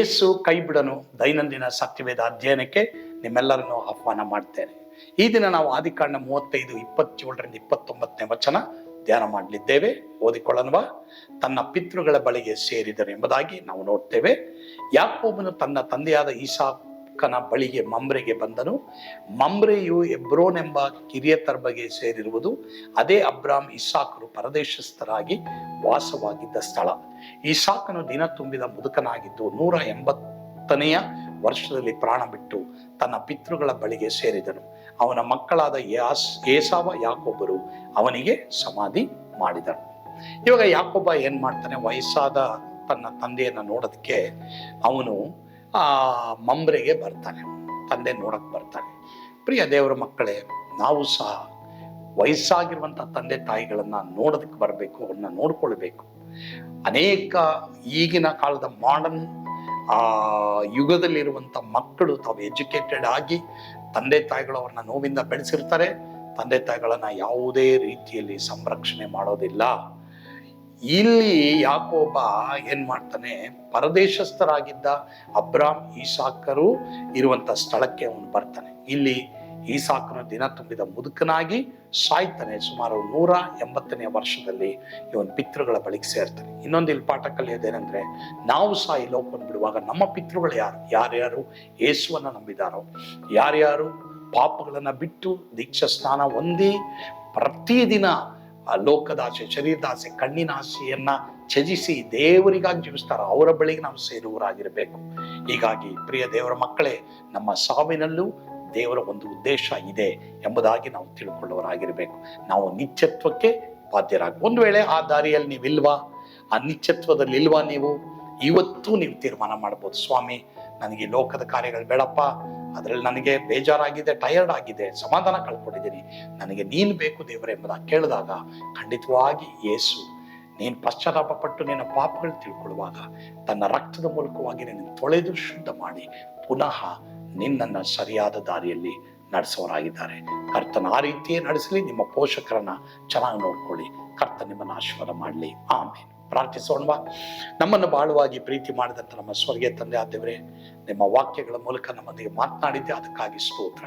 ಯೇಸು ಕೈಬಿಡನು ದೈನಂದಿನ ಸತ್ಯವೇದ ಅಧ್ಯಯನಕ್ಕೆ ನಿಮ್ಮೆಲ್ಲರನ್ನು ಆಹ್ವಾನ ಮಾಡ್ತೇನೆ. ಈ ದಿನ ನಾವು ಆದಿಕಾಂಡ ಮೂವತ್ತೈದು, ಇಪ್ಪತ್ತೇಳರಿಂದ ಇಪ್ಪತ್ತೊಂಬತ್ತನೇ ವಚನ ಧ್ಯಾನ ಮಾಡಲಿದ್ದೇವೆ. ಓದಿಕೊಳ್ಳನ್ವಾ. ತನ್ನ ಪಿತೃಗಳ ಬಳಿಗೆ ಸೇರಿದರು ಎಂಬುದಾಗಿ ನಾವು ನೋಡ್ತೇವೆ. ಯಾಕೋಬನು ತನ್ನ ತಂದೆಯಾದ ಈಸಾಕನ ಬಳಿಗೆ ಮಮ್ರೆಗೆ ಬಂದನು. ಮಮ್ರೆಯು ಎಬ್ರೋನ್ ಎಂಬ ಕಿರಿಯತರ ಬಗೆ ಸೇರಿರುವುದು. ಅದೇ ಅಬ್ರಾಮ್ ಇಸಾಕರು ಪರದೇಶಸ್ಥರಾಗಿ ವಾಸವಾಗಿದ್ದ ಸ್ಥಳ. ಇಸಾಕನು ದಿನ ತುಂಬಿದ ಮುದುಕನಾಗಿದ್ದು ನೂರ ಎಂಬತ್ತನೆಯ ವರ್ಷದಲ್ಲಿ ಪ್ರಾಣ ಬಿಟ್ಟು ತನ್ನ ಪಿತೃಗಳ ಬಳಿಗೆ ಸೇರಿದನು. ಅವನ ಮಕ್ಕಳಾದ ಯಾಸ್, ಏಸಾವ ಯಾಕೊಬ್ಬರು ಅವನಿಗೆ ಸಮಾಧಿ ಮಾಡಿದನು ಇವಾಗ ಯಾಕೊಬ್ಬ ಏನ್ ಮಾಡ್ತಾನೆ? ವಯಸ್ಸಾದ ತನ್ನ ತಂದೆಯನ್ನ ನೋಡೋದಕ್ಕೆ ಅವನು ಆ ಮಂಬ್ರೆಗೆ ಬರ್ತಾನೆ, ತಂದೆ ನೋಡಕ್ ಬರ್ತಾನೆ. ಪ್ರಿಯ ದೇವರ ಮಕ್ಕಳೇ, ನಾವು ಸಹ ವಯಸ್ಸಾಗಿರುವಂತ ತಂದೆ ತಾಯಿಗಳನ್ನು ನೋಡೋದಕ್ಕೆ ಬರಬೇಕು, ಅವ್ರನ್ನ ನೋಡ್ಕೊಳ್ಬೇಕು. ಅನೇಕ ಈಗಿನ ಕಾಲದ ಮಾಡರ್ನ್ ಆ ಯುಗದಲ್ಲಿರುವಂತ ಮಕ್ಕಳು ತಾವು ಎಜುಕೇಟೆಡ್ ಆಗಿ ತಂದೆ ತಾಯಿಗಳು ಅವ್ರನ್ನ ನೋವಿಂದ ಬೆಳೆಸಿರ್ತಾರೆ. ತಂದೆ ತಾಯಿಗಳನ್ನ ಯಾವುದೇ ರೀತಿಯಲ್ಲಿ ಸಂರಕ್ಷಣೆ ಮಾಡೋದಿಲ್ಲ. ಇಲ್ಲಿ ಯಾಕೋಬ ಏನ್ ಮಾಡ್ತಾನೆ? ಪರದೇಶಸ್ಥರಾಗಿದ್ದ ಅಬ್ರಾಮ್, ಈಸಾಕರು ಇರುವಂತ ಸ್ಥಳಕ್ಕೆ ಅವನು ಬರ್ತಾನೆ. ಇಲ್ಲಿ ಈಸಾಕನು ದಿನ ತುಂಬಿದ ಮುದುಕನಾಗಿ ಸಾಯ್ತಾನೆ. ಸುಮಾರು ನೂರ ಎಂಬತ್ತನೇ ವರ್ಷದಲ್ಲಿ ಇವನ್ ಪಿತೃಗಳ ಬಳಿಗೆ ಸೇರ್ತಾನೆ. ಇನ್ನೊಂದು ಇಲ್ಲಿ ಪಾಠ ಕಲಿಯೋದೇನೆಂದ್ರೆ ನಾವು ಸಹ ಈ ಲೋಕವನ್ನು ಬಿಡುವಾಗ ನಮ್ಮ ಪಿತೃಗಳು ಯಾರು? ಯಾರ್ಯಾರು? ಯೇಸುವನ್ನ ನಂಬಿದಾರೋ? ಯಾರ್ಯಾರು? ಪಾಪಗಳನ್ನ ಬಿಟ್ಟು ದೀಕ್ಷಾ ಸ್ನಾನ ಹೊಂದಿ ಪ್ರತಿದಿನ ಆ ಶರೀರದ ಶರೀರದಾಸೆ ಕಣ್ಣಿನ ಆಸೆಯನ್ನ ತ್ಯಜಿಸಿ ದೇವರಿಗಾಗಿ ಜೀವಿಸ್ತಾರೋ. ಅವರ ಬಳಿಗೆ ನಾವು ಸೇರುವರಾಗಿರಬೇಕು ಹೀಗಾಗಿ ಪ್ರಿಯ ದೇವರ ಮಕ್ಕಳೇ, ನಮ್ಮ ಸಾವಿನಲ್ಲೂ ದೇವರ ಒಂದು ಉದ್ದೇಶ ಇದೆ ಎಂಬುದಾಗಿ ನಾವು ತಿಳ್ಕೊಳ್ಳುವರಾಗಿರ್ಬೇಕು ನಾವು ನಿತ್ಯತ್ವಕ್ಕೆ ಬಾಧ್ಯರಾಗ, ಒಂದು ವೇಳೆ ಆ ದಾರಿಯಲ್ಲಿ ನೀವಿಲ್ವಾ? ಆ ನಿತ್ಯತ್ವದಲ್ಲಿ ಇಲ್ವಾ ನೀವು? ಇವತ್ತು ನೀವು ತೀರ್ಮಾನ ಮಾಡ್ಬೋದು. ಸ್ವಾಮಿ, ನನಗೆ ಲೋಕದ ಕಾರ್ಯಗಳು ಬೇಡಪ್ಪ. ಅದರಲ್ಲಿ ನನಗೆ ಬೇಜಾರಾಗಿದೆ ಟಯರ್ಡ್ ಆಗಿದೆ, ಸಮಾಧಾನ ಕಳ್ಕೊಂಡಿದ್ದೀನಿ. ನನಗೆ ನೀನು ಬೇಕು ದೇವರೇ ಎಂಬುದಾಗಿ ಕೇಳಿದಾಗ ಖಂಡಿತವಾಗಿ ಯೇಸು ನೀನು ಪಶ್ಚಾತ್ತಾಪ ಪಟ್ಟು ನಿನ್ನ ಪಾಪಗಳು ತಿಳ್ಕೊಳ್ಳುವಾಗ ತನ್ನ ರಕ್ತದ ಮೂಲಕವಾಗಿ ನಿನ್ನ ತೊಳೆದು ಶುದ್ಧ ಮಾಡಿ ಪುನಃ ನಿನ್ನನ್ನ ಸರಿಯಾದ ದಾರಿಯಲ್ಲಿ ನಡೆಸೋರಾಗಿದ್ದಾರೆ. ಕರ್ತನ ಆ ರೀತಿಯೇ ನಡೆಸಲಿ, ನಿಮ್ಮ ಪೋಷಕರನ್ನ ಚೆನ್ನಾಗಿ ನೋಡ್ಕೊಳ್ಳಿ. ಕರ್ತ ನಿಮ್ಮನ್ನ ಆಶೀರ್ವಾದ ಮಾಡಲಿ. ಆಮೇಲೆ ಪ್ರಾರ್ಥಿಸೋಣವಾ ನಮ್ಮನ್ನು ಬಹಳವಾಗಿ ಪ್ರೀತಿ ಮಾಡಿದಂಥ ನಮ್ಮ ಸ್ವರ್ಗೀಯ ತಂದೆ ಆದೇವ್ರೆ ನಿಮ್ಮ ವಾಕ್ಯಗಳ ಮೂಲಕ ನಮ್ಮೊಂದಿಗೆ ಮಾತನಾಡಿದ್ದೆ, ಅದಕ್ಕಾಗಿ ಸ್ತೋತ್ರ.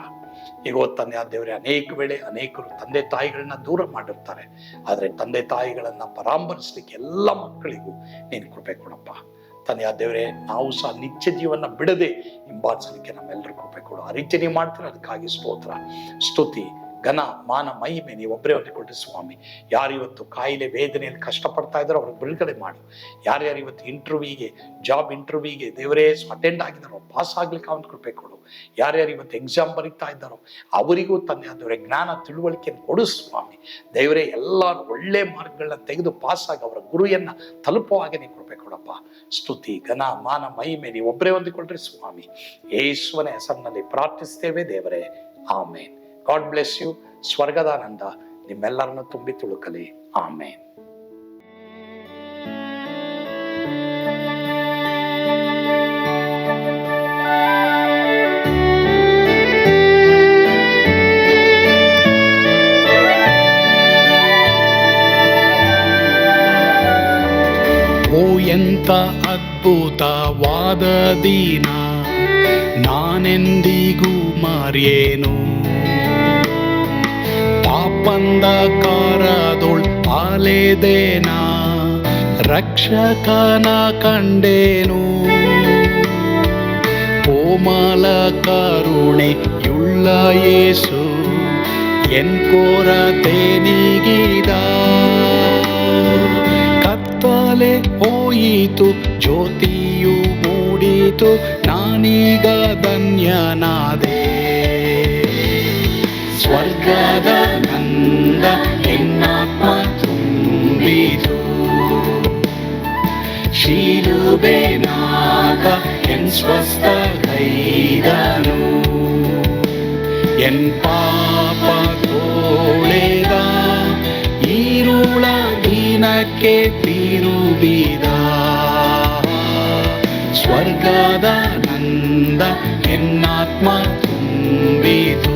ಈಗ ತಂದೆ ಆದೇವ್ರೆ ಅನೇಕ ವೇಳೆ ಅನೇಕರು ತಂದೆ ತಾಯಿಗಳನ್ನ ದೂರ ಮಾಡಿರ್ತಾರೆ. ಆದರೆ ತಂದೆ ತಾಯಿಗಳನ್ನ ಪರಾಮರಿಸಲಿಕ್ಕೆ ಎಲ್ಲ ಮಕ್ಕಳಿಗೂ ನೀನು ಕೃಪೆ ಕೊಡಪ್ಪ. ತಂದೆ ಆದೇವ್ರೆ ನಾವು ಸಹ ನಿತ್ಯ ಜೀವನ ಬಿಡದೆ ಹಿಂಬಾಲಿಸಲಿಕ್ಕೆ ನಮ್ಮೆಲ್ಲರೂ ಕೃಪೆ ಕೊಡು. ಆ ರೀತಿ ನೀವು ಮಾಡ್ತೀರ, ಅದಕ್ಕಾಗಿ ಸ್ತೋತ್ರ. ಸ್ತುತಿ. ಘನ, ಮಾನ, ಮಹಿಮೆ, ನೀವು ಒಬ್ಬರೇ ಹೊಂದಿಕೊಟ್ಟು ಸ್ವಾಮಿ. ಯಾರು ಇವತ್ತು ಕಾಯಿಲೆ, ವೇದನೆಯಲ್ಲಿ ಕಷ್ಟಪಡ್ತಾ ಇದ್ದಾರೋ ಅವ್ರಿಗೆ ಬಿಡುಗಡೆ ಮಾಡು. ಯಾರ್ಯಾರು ಇವತ್ತು ಇಂಟರ್ವ್ಯೂಗೆ ಜಾಬ್ ಇಂಟರ್ವ್ಯೂಗೆ ದೇವರೇ ಅಟೆಂಡ್ ಆಗಿದ್ದಾರೋ ಪಾಸ್ ಆಗ್ಲಿಕ್ಕೆ ಅವನ ಕೃಪೆ ಕೊಡು. ಯಾರ್ಯಾರು ಇವತ್ತು ಎಕ್ಸಾಮ್ ಬರೀತಾ ಇದ್ದಾರೋ, ಅವರಿಗೂ ತನ್ನ ಅದರ ಜ್ಞಾನ ತಿಳುವಳಿಕೆಯನ್ನು ಕೊಡು ಸ್ವಾಮಿ. ದೇವರೇ ಎಲ್ಲ ಒಳ್ಳೆ ಮಾರ್ಗಗಳನ್ನ ತೆಗೆದು ಪಾಸ್ ಆಗಿ ಅವರ ಗುರಿಯನ್ನ ಹಾಗೆ ನೀವು ಕೃಪೆ ಕೊಡಪ್ಪ. ಸ್ತುತಿ, ಘನ, ಮಾನ, ಮಹಿಮೆ, ನೀವು ಒಬ್ಬರೇ ಹೊಂದಿಕೊಳ್ರಿ ಸ್ವಾಮಿ. ಯೇಸುವನ ಹೆಸರಿನಲ್ಲಿ ಪ್ರಾರ್ಥಿಸ್ತೇವೆ ದೇವರೇ. ಆಮೇನ್. ಗಾಡ್ ಬ್ಲೆಸ್ ಯು ಸ್ವರ್ಗದಾನಂದ ನಿಮ್ಮೆಲ್ಲರನ್ನು ತುಂಬಿ ತುಳುಕಲಿ. ಆಮೆ ಎಂತ ಅದ್ಭುತವಾದ ದಿನ ನಾನೆಂದಿಗೂ ಮರೆಯೇನು? ಪಾಪಂದ ಕಾರದೊಳ್ ಆಲೆದೇನ ರಕ್ಷಕನ ಕಂಡೇನು ಕೋಮಲ ಕರುಣೆಯುಳ್ಳ ಯೇಸು ಎನ್ ಕೊರತೆ ನೀಗಿದ ಕತ್ತಲೆ ಹೋಯಿತು ಜ್ಯೋತಿಯು ಮೂಡಿತು ನಾನೀಗ ಧನ್ಯನಾದೆ ಸ್ವರ್ಗದ ನಂದ ಎನ್ನಾತ್ಮ ತುಂಬಿತು ಶಿಲುಬೆನಾಗ ಎನ್ ಸ್ವಸ್ಥ ಕೈದನು ಎನ್ ಪಾಪ ತೋಳೆದ ಈರುಳ ದಿನಕ್ಕೆ ತಿರುಗಿದ ಸ್ವರ್ಗದ ನಂದ ಎನ್ನಾತ್ಮ ತುಂಬಿತು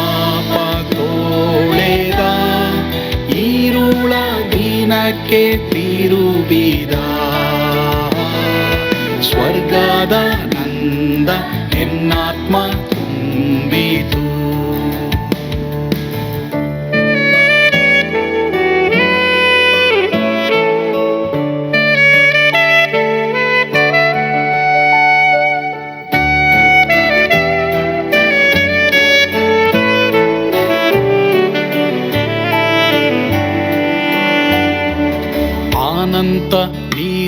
ದಿನಕ್ಕೆ ತಿರುಗಿದ ಸ್ವರ್ಗದ ನಂದ ಎನ್ನಾತ್ಮ ತುಂಬಿತು.